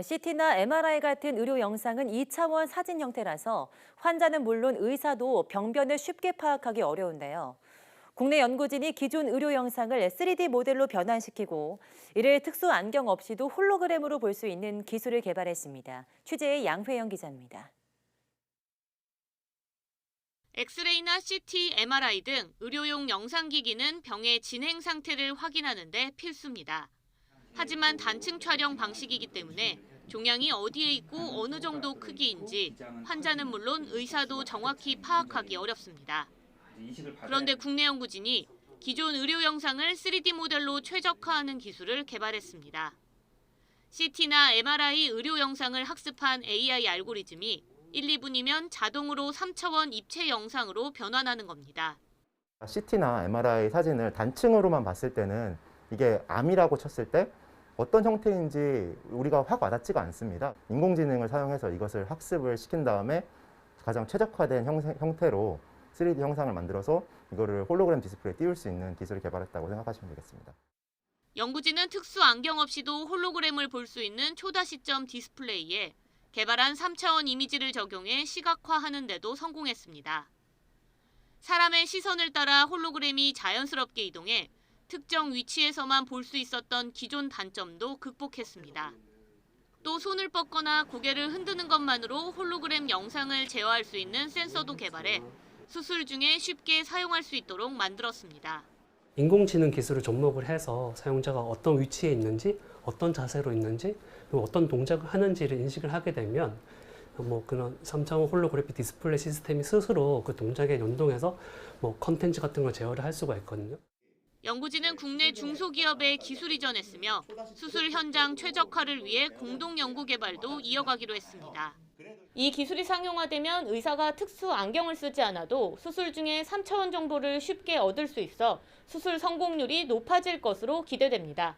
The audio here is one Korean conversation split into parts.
CT나 MRI 같은 의료 영상은 2차원 사진 형태라서 환자는 물론 의사도 병변을 쉽게 파악하기 어려운데요. 국내 연구진이 기존 의료 영상을 3D 모델로 변환시키고 이를 특수 안경 없이도 홀로그램으로 볼 수 있는 기술을 개발했습니다. 취재의 양회영 기자입니다. 엑스레이나 CT, MRI 등 의료용 영상기기는 병의 진행 상태를 확인하는 데 필수입니다. 하지만 단층 촬영 방식이기 때문에 종양이 어디에 있고 어느 정도 크기인지 환자는 물론 의사도 정확히 파악하기 어렵습니다. 그런데 국내 연구진이 기존 의료 영상을 3D 모델로 최적화하는 기술을 개발했습니다. CT나 MRI 의료 영상을 학습한 AI 알고리즘이 1, 2분이면 자동으로 3차원 입체 영상으로 변환하는 겁니다. CT나 MRI 사진을 단층으로만 봤을 때는 이게 암이라고 쳤을 때 어떤 형태인지 우리가 확 와닿지가 않습니다. 인공지능을 사용해서 이것을 학습을 시킨 다음에 가장 최적화된 형세- 형태로 3D 형상을 만들어서 이거를 홀로그램 디스플레이에 띄울 수 있는 기술을 개발했다고 생각하시면 되겠습니다. 연구진은 특수 안경 없이도 홀로그램을 볼 수 있는 초다 시점 디스플레이에 개발한 3차원 이미지를 적용해 시각화하는 데도 성공했습니다. 사람의 시선을 따라 홀로그램이 자연스럽게 이동해 특정 위치에서만 볼 수 있었던 기존 단점도 극복했습니다. 또 손을 뻗거나 고개를 흔드는 것만으로 홀로그램 영상을 제어할 수 있는 센서도 개발해 수술 중에 쉽게 사용할 수 있도록 만들었습니다. 인공지능 기술을 접목을 해서 사용자가 어떤 위치에 있는지, 어떤 자세로 있는지, 그리고 어떤 동작을 하는지를 인식을 하게 되면 뭐 그런 3차원 홀로그래픽 디스플레이 시스템이 스스로 그 동작에 연동해서 뭐 컨텐츠 같은 걸 제어를 할 수가 있거든요. 연구진은 국내 중소기업에 기술 이전했으며 수술 현장 최적화를 위해 공동 연구 개발도 이어가기로 했습니다. 이 기술이 상용화되면 의사가 특수 안경을 쓰지 않아도 수술 중에 3차원 정보를 쉽게 얻을 수 있어 수술 성공률이 높아질 것으로 기대됩니다.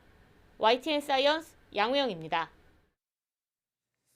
YTN 사이언스 양우영입니다.